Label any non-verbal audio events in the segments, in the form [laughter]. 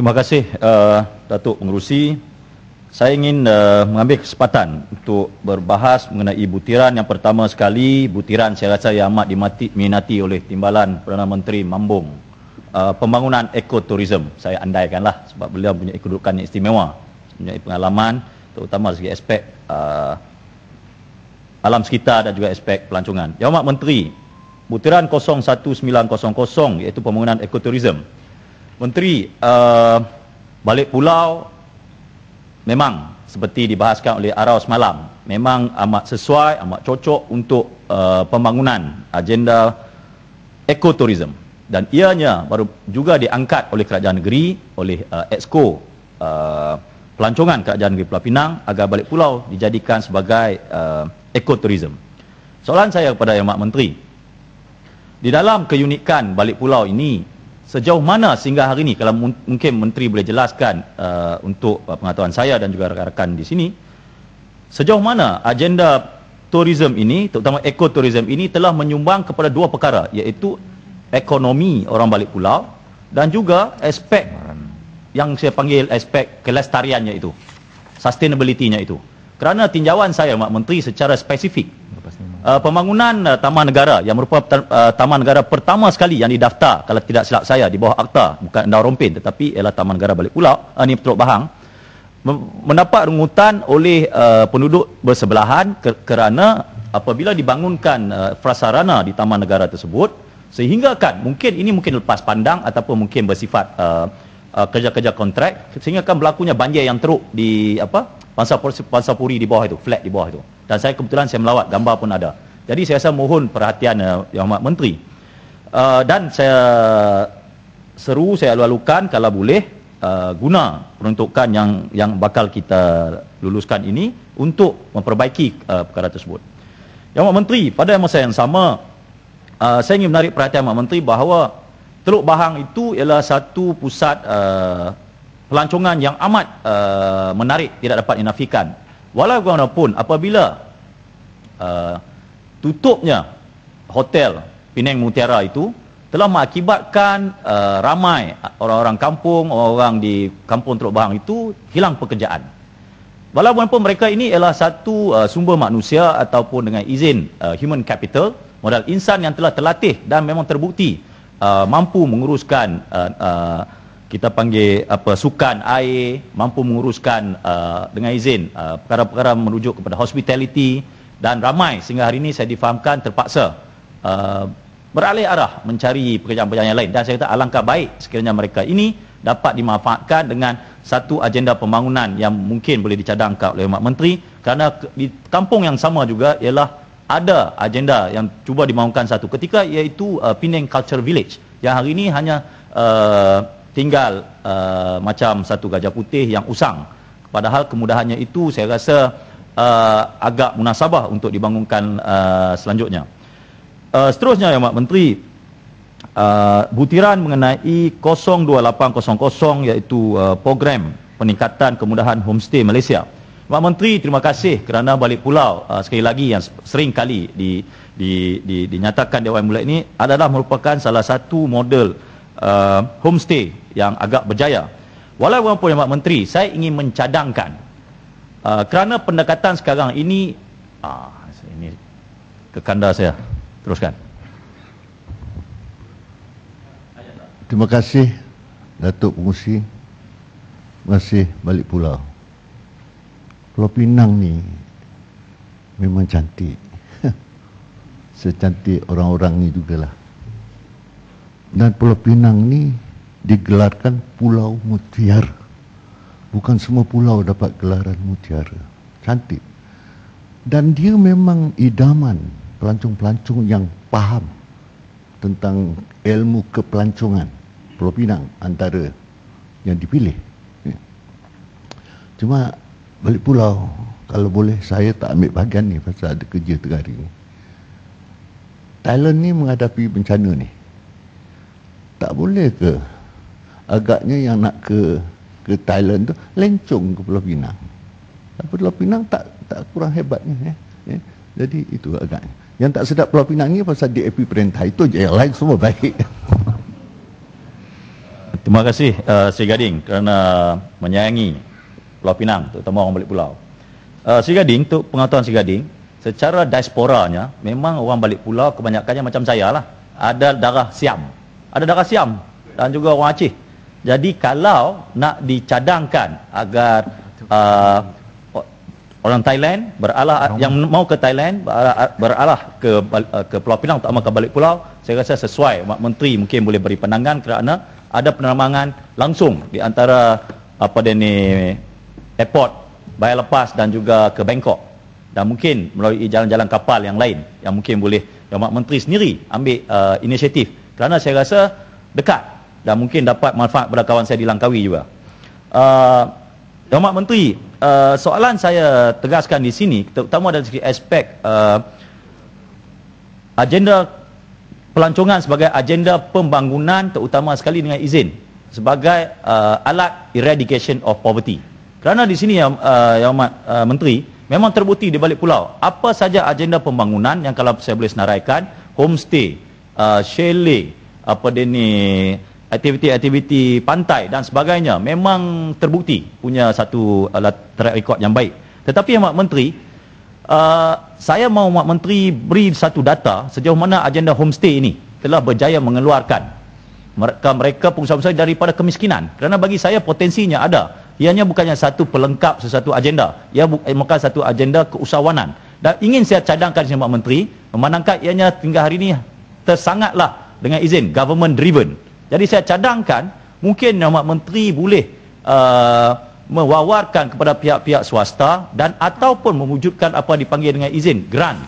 Terima kasih uh, Datuk Pengerusi. Saya ingin uh, mengambil kesempatan untuk berbahas mengenai butiran yang pertama sekali, butiran saya rasa yang amat diminati oleh Timbalan Perdana Menteri Mambung. Uh, pembangunan ekoturism, saya andaikanlah sebab beliau punya kedudukan yang istimewa, punya pengalaman terutama dari aspek uh, alam sekitar dan juga aspek pelancongan. Yang Amat Menteri, butiran 01900 iaitu pembangunan ekoturism. Menteri, uh, balik pulau memang seperti dibahaskan oleh Arau semalam memang amat sesuai amat cocok untuk uh, pembangunan agenda ekoturism. Dan ianya baru juga diangkat oleh kerajaan negeri oleh uh, Exco uh, pelancongan kerajaan negeri Pulau Pinang agar balik pulau dijadikan sebagai uh, ekoturism. Soalan saya kepada yang mak menteri. Di dalam keunikan balik pulau ini sejauh mana sehingga hari ini kalau mungkin menteri boleh jelaskan uh, untuk uh, pengetahuan saya dan juga rakan-rakan di sini sejauh mana agenda tourism ini terutama ekoturism ini telah menyumbang kepada dua perkara iaitu ekonomi orang balik pulau dan juga aspek yang saya panggil aspek kelestariannya itu sustainability-nya itu kerana tinjauan saya Mak Menteri secara spesifik uh, pembangunan uh, taman negara yang merupakan uh, taman negara pertama sekali yang didaftar kalau tidak silap saya di bawah akta bukan Endau Rompin tetapi ialah taman negara Balik Pulau uh, ni Teluk Bahang mendapat rungutan oleh uh, penduduk bersebelahan ke- kerana apabila dibangunkan uh, prasarana di taman negara tersebut sehingga kan mungkin ini mungkin lepas pandang ataupun mungkin bersifat uh, uh, kerja-kerja kontrak sehingga kan berlakunya banjir yang teruk di apa pansapuri di bawah itu flat di bawah itu. Dan saya kebetulan saya melawat gambar pun ada. Jadi saya rasa mohon perhatian uh, yang amat menteri. Uh, dan saya seru saya lalu-lalukan kalau boleh uh, guna peruntukan yang yang bakal kita luluskan ini untuk memperbaiki uh, perkara tersebut. Yang amat menteri pada masa yang sama uh, saya ingin menarik perhatian amat menteri bahawa Teluk Bahang itu ialah satu pusat uh, pelancongan yang amat uh, menarik tidak dapat dinafikan Walaupun apabila uh, tutupnya hotel Penang Mutiara itu telah mengakibatkan uh, ramai orang-orang kampung, orang-orang di kampung Teluk Bahang itu hilang pekerjaan. Walaupun mereka ini ialah satu uh, sumber manusia ataupun dengan izin uh, human capital, modal insan yang telah terlatih dan memang terbukti uh, mampu menguruskan uh, uh, kita panggil apa sukan air mampu menguruskan uh, dengan izin uh, perkara-perkara merujuk kepada hospitality dan ramai. Sehingga hari ini saya difahamkan terpaksa uh, beralih arah mencari pekerjaan-pekerjaan yang lain. Dan saya kata alangkah baik sekiranya mereka ini dapat dimanfaatkan dengan satu agenda pembangunan yang mungkin boleh dicadangkan oleh Mak Menteri. Kerana di kampung yang sama juga ialah ada agenda yang cuba dibangunkan satu. Ketika iaitu uh, Penang Culture Village yang hari ini hanya uh, tinggal uh, macam satu gajah putih yang usang. Padahal kemudahannya itu saya rasa uh, agak munasabah untuk dibangunkan uh, selanjutnya. Uh, seterusnya yang Mak Menteri, uh, butiran mengenai 02800 iaitu uh, program peningkatan kemudahan homestay Malaysia. Mak Menteri, terima kasih kerana balik pulau uh, sekali lagi yang sering kali di, di, di, dinyatakan di awal mula ini adalah merupakan salah satu model uh, homestay yang agak berjaya. Walaupun Mak Menteri, saya ingin mencadangkan uh, kerana pendekatan sekarang ini uh, ini kekanda saya. Teruskan. Terima kasih Datuk Pengusi. Kasih balik pulau. Pulau Pinang ni memang cantik. [laughs] Secantik orang-orang ni jugalah. Dan Pulau Pinang ni digelarkan Pulau Mutiara. Bukan semua pulau dapat gelaran Mutiara. Cantik. Dan dia memang idaman pelancong-pelancong yang faham tentang ilmu kepelancongan Pulau Pinang antara yang dipilih. Ya. Cuma balik pulau, kalau boleh saya tak ambil bahagian ni pasal ada kerja tengah hari ni. Thailand ni menghadapi bencana ni tak boleh ke agaknya yang nak ke ke Thailand tu lencong ke Pulau Pinang tapi Pulau Pinang tak tak kurang hebatnya ya. ya. jadi itu agaknya yang tak sedap Pulau Pinang ni pasal DAP perintah itu je yang lain semua baik [laughs] Terima kasih uh, Sri Gading kerana menyayangi Pulau Pinang, terutama orang balik pulau. Uh, Sri Gading, untuk pengetahuan Sri Gading, secara diasporanya, memang orang balik pulau kebanyakannya macam saya lah. Ada darah Siam. Ada darah Siam dan juga orang Aceh. Jadi kalau nak dicadangkan agar uh, orang Thailand beralah yang mau ke Thailand beralah, beralah ke uh, ke Pulau Pinang terutama ke balik pulau saya rasa sesuai. Mak Menteri mungkin boleh beri pandangan kerana ada penerbangan langsung di antara apa dia ni airport bayar lepas dan juga ke Bangkok. Dan mungkin melalui jalan-jalan kapal yang lain yang mungkin boleh yang Mak Menteri sendiri ambil uh, inisiatif. Kerana saya rasa dekat dan mungkin dapat manfaat pada kawan saya di Langkawi juga. Uh, yang Mak Menteri, uh, soalan saya tegaskan di sini terutama dari segi aspek uh, agenda pelancongan sebagai agenda pembangunan terutama sekali dengan izin sebagai uh, alat eradication of poverty. Kerana di sini yang uh, yang Mak uh, Menteri memang terbukti di balik pulau apa saja agenda pembangunan yang kalau saya boleh senaraikan homestay, uh, chalet, apa dia ni aktiviti-aktiviti pantai dan sebagainya memang terbukti punya satu uh, track record yang baik. Tetapi Mak Menteri, uh, saya mahu Mak Menteri beri satu data sejauh mana agenda homestay ini telah berjaya mengeluarkan mereka mereka pengusaha-pengusaha daripada kemiskinan. Kerana bagi saya potensinya ada. Ianya bukannya satu pelengkap sesuatu agenda. Ia bukan satu agenda keusahawanan. Dan ingin saya cadangkan dengan Mak Menteri, memandangkan ianya tinggal hari ini tersangatlah dengan izin government driven jadi saya cadangkan mungkin Mak Menteri boleh uh, mewawarkan kepada pihak-pihak swasta dan ataupun mewujudkan apa dipanggil dengan izin grant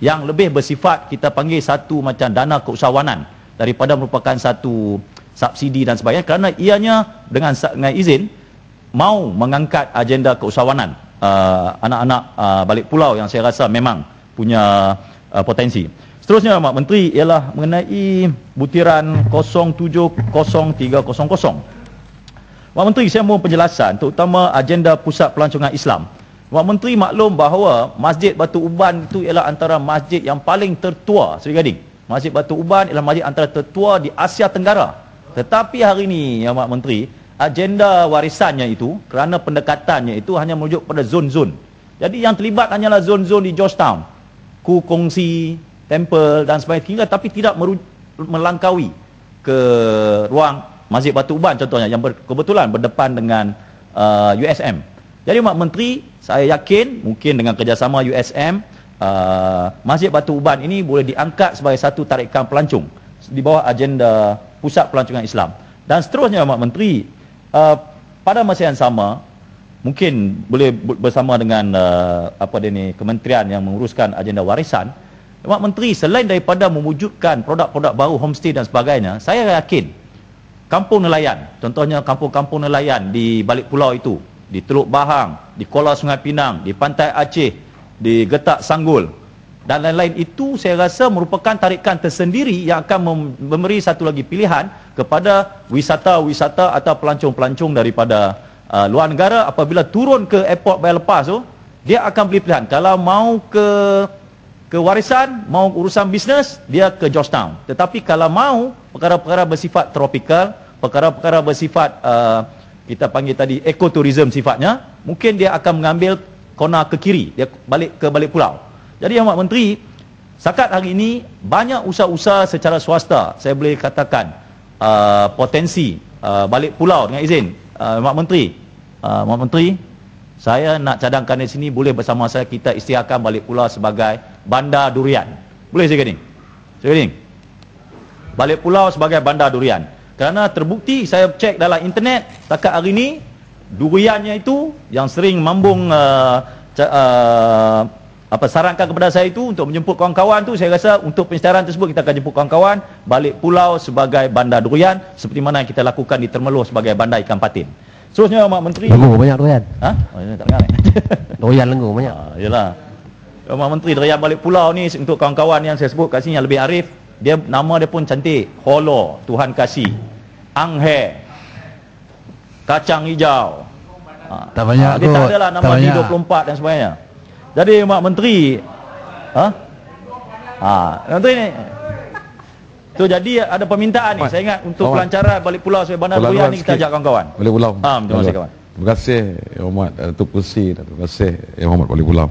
yang lebih bersifat kita panggil satu macam dana keusahawanan daripada merupakan satu subsidi dan sebagainya kerana ianya dengan, dengan izin mau mengangkat agenda keusahawanan uh, anak-anak uh, balik pulau yang saya rasa memang punya uh, potensi. Seterusnya Mak Menteri ialah mengenai butiran 0700300. Mak Menteri saya mohon penjelasan terutama agenda pusat pelancongan Islam. Mak Menteri maklum bahawa Masjid Batu Uban itu ialah antara masjid yang paling tertua Seri Gading. Masjid Batu Uban ialah masjid antara tertua di Asia Tenggara. Tetapi hari ini ya Mak Menteri, agenda warisannya itu kerana pendekatannya itu hanya merujuk pada zon-zon. Jadi yang terlibat hanyalah zon-zon di Georgetown. Ku kongsi temple dan sebagainya tapi tidak melangkaui ke ruang Masjid Batu Uban contohnya yang ber, kebetulan berdepan dengan uh, USM. Jadi Mak Menteri, saya yakin mungkin dengan kerjasama USM, uh, Masjid Batu Uban ini boleh diangkat sebagai satu tarikan pelancong di bawah agenda Pusat Pelancongan Islam. Dan seterusnya Mak Menteri, uh, pada masa yang sama, mungkin boleh bersama dengan uh, apa dia ni kementerian yang menguruskan agenda warisan, Mak Menteri selain daripada mewujudkan produk-produk baru homestay dan sebagainya, saya yakin kampung nelayan, contohnya kampung-kampung nelayan di balik pulau itu, di Teluk Bahang, di Kuala Sungai Pinang, di Pantai Aceh, di Getak Sanggul dan lain-lain itu saya rasa merupakan tarikan tersendiri yang akan memberi satu lagi pilihan kepada wisata-wisata atau pelancong-pelancong daripada uh, luar negara. Apabila turun ke airport lepas tu dia akan beli pilihan. Kalau mau ke ke warisan, mau urusan bisnes, dia ke Georgetown. Tetapi kalau mau perkara-perkara bersifat tropikal, perkara-perkara bersifat uh, kita panggil tadi ekoturism sifatnya, mungkin dia akan mengambil kona ke kiri, dia balik ke balik pulau. Jadi yang Menteri, sakat hari ini banyak usaha-usaha secara swasta, saya boleh katakan uh, potensi uh, balik pulau dengan izin uh, Mak Menteri. Uh, Menteri, saya nak cadangkan di sini boleh bersama saya kita istiharkan balik pulau sebagai bandar durian. Boleh saya ni? Saya ni. Balik pulau sebagai bandar durian. Kerana terbukti saya cek dalam internet setakat hari ini duriannya itu yang sering mambung uh, uh, apa sarankan kepada saya itu untuk menjemput kawan-kawan tu saya rasa untuk penyiaran tersebut kita akan jemput kawan-kawan balik pulau sebagai bandar durian seperti mana yang kita lakukan di Termeluh sebagai bandar ikan patin. Seterusnya Mak Menteri. Lengur banyak durian. Ha? Oh, tak dengar ni. [laughs] durian lengur banyak. Ha, yalah. Mak Menteri durian balik pulau ni untuk kawan-kawan yang saya sebut kat sini yang lebih arif, dia nama dia pun cantik. Holo, Tuhan kasih. Anghe. Kacang hijau. Ha. Tak banyak ha, Dia tak adalah nama D24 dan sebagainya. Jadi Mak Menteri, ha? Ha, Menteri ni Tu jadi ada permintaan ni. Mat. Saya ingat untuk Mat. pelancaran balik pulau sebagai bandar Luyang ni kita sikit. ajak kawan-kawan. Balik pulau. Ah, terima kasih kawan. Terima kasih Yang Muhammad eh, Datuk Kursi dan terima kasih Yang Muhammad Balik Pulau.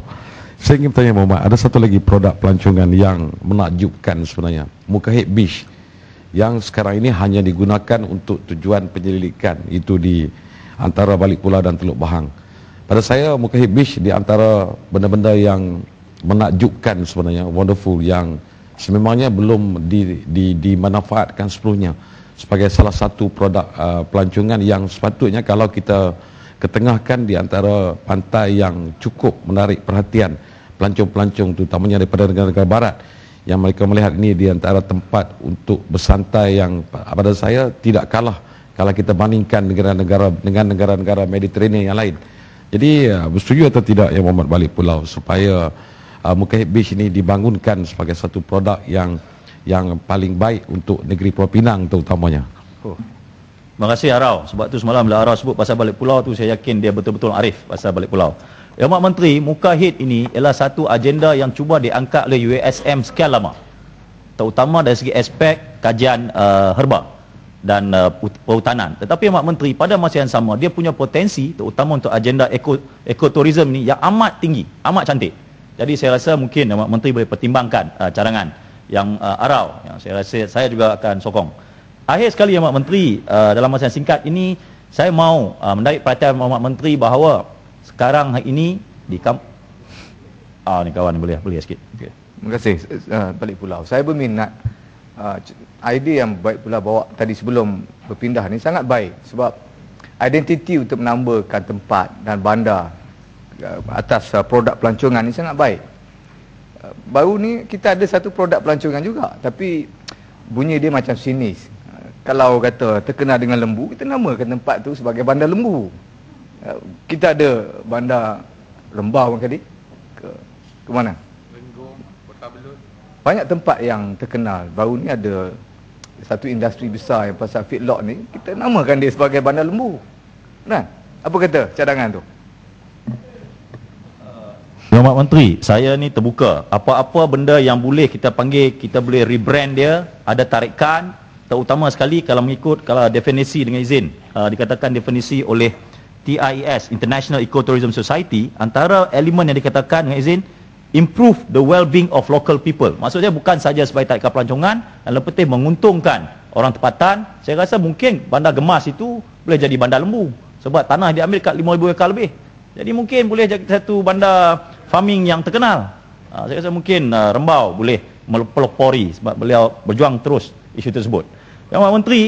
Saya ingin Yang Muhammad, ada satu lagi produk pelancongan yang menakjubkan sebenarnya. Mukahid Beach yang sekarang ini hanya digunakan untuk tujuan penyelidikan itu di antara Balik Pulau dan Teluk Bahang. Pada saya Mukahid Beach di antara benda-benda yang menakjubkan sebenarnya, wonderful yang sememangnya belum di, di, dimanfaatkan sepenuhnya sebagai salah satu produk uh, pelancongan yang sepatutnya kalau kita ketengahkan di antara pantai yang cukup menarik perhatian pelancong-pelancong terutamanya daripada negara-negara barat yang mereka melihat ini di antara tempat untuk bersantai yang pada saya tidak kalah kalau kita bandingkan negara-negara dengan negara-negara Mediterranean yang lain. Jadi uh, bersetuju atau tidak yang Muhammad balik pulau supaya uh, Mukahid Beach ini dibangunkan sebagai satu produk yang yang paling baik untuk negeri Pulau Pinang terutamanya. Oh. Terima kasih Arau. Sebab tu semalam bila Arau sebut pasal balik pulau tu saya yakin dia betul-betul arif pasal balik pulau. Yang Mak Menteri, Mukahid ini ialah satu agenda yang cuba diangkat oleh USM sekian lama. Terutama dari segi aspek kajian uh, herba dan uh, perhutanan. Tetapi Mak Menteri pada masa yang sama dia punya potensi terutama untuk agenda eko ekoturism ni yang amat tinggi, amat cantik. Jadi saya rasa mungkin Mak Menteri boleh pertimbangkan uh, cadangan yang uh, arau yang saya rasa saya juga akan sokong. Akhir sekali ya Mak Menteri uh, dalam masa yang singkat ini saya mau uh, menarik perhatian Mak Menteri bahawa sekarang hari ini di kamp ah ni kawan boleh boleh sikit. Okay. Terima kasih uh, balik pulau. Saya berminat uh, idea yang baik pula bawa tadi sebelum berpindah ni sangat baik sebab identiti untuk menambakan tempat dan bandar uh, atas uh, produk pelancongan ni sangat baik. Uh, baru ni kita ada satu produk pelancongan juga tapi bunyi dia macam sinis. Kalau kata terkenal dengan lembu, kita namakan tempat tu sebagai bandar lembu. Uh, kita ada bandar lembah bang Kadi ke ke mana? Banyak tempat yang terkenal. Baru ni ada satu industri besar yang pasal feedlot ni, kita namakan dia sebagai bandar lembu. Kan? Apa kata cadangan tu? Ya Mak Menteri, saya ni terbuka. Apa-apa benda yang boleh kita panggil, kita boleh rebrand dia, ada tarikan, terutama sekali kalau mengikut kalau definisi dengan izin, uh, dikatakan definisi oleh TIES, International Ecotourism Society, antara elemen yang dikatakan dengan izin, improve the well-being of local people. Maksudnya bukan saja sebagai tarikan pelancongan, dan lebih menguntungkan orang tempatan. Saya rasa mungkin bandar gemas itu boleh jadi bandar lembu. Sebab tanah dia ambil kat 5,000 ekar lebih. Jadi mungkin boleh jadi satu bandar farming yang terkenal. Ha, saya rasa mungkin uh, Rembau boleh melopori sebab beliau berjuang terus isu tersebut. Yang Mak Menteri,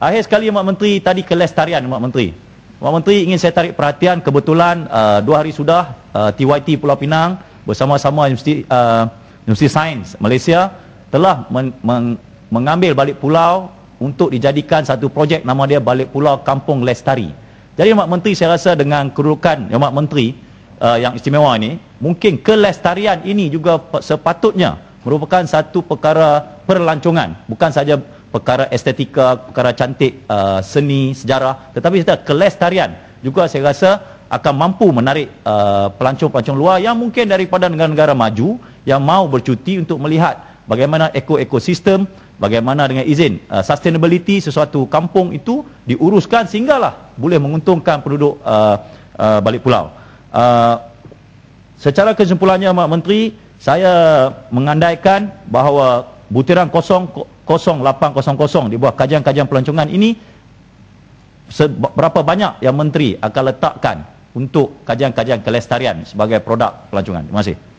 akhir sekali Mak Menteri tadi kelestarian Mak Menteri. Mak Menteri ingin saya tarik perhatian kebetulan uh, dua hari sudah uh, TYT Pulau Pinang bersama-sama Universiti, uh, Universiti Sains Malaysia telah men, men, mengambil balik pulau untuk dijadikan satu projek nama dia balik pulau Kampung Lestari. Jadi Mak Menteri saya rasa dengan kedudukan Yang Mak Menteri uh, yang istimewa ini, mungkin kelestarian ini juga sepatutnya merupakan satu perkara perlancongan, bukan saja perkara estetika, perkara cantik, uh, seni, sejarah, tetapi serta kelestarian juga saya rasa akan mampu menarik uh, pelancong-pelancong luar yang mungkin daripada negara-negara maju yang mau bercuti untuk melihat bagaimana eko-ekosistem, bagaimana dengan izin uh, sustainability sesuatu kampung itu diuruskan sehinggalah boleh menguntungkan penduduk uh, uh, balik pulau. Uh, secara kesimpulannya Mak Menteri, saya mengandaikan bahawa butiran 0800 di bawah kajian-kajian pelancongan ini berapa banyak yang Menteri akan letakkan untuk kajian-kajian kelestarian sebagai produk pelancongan. Terima kasih.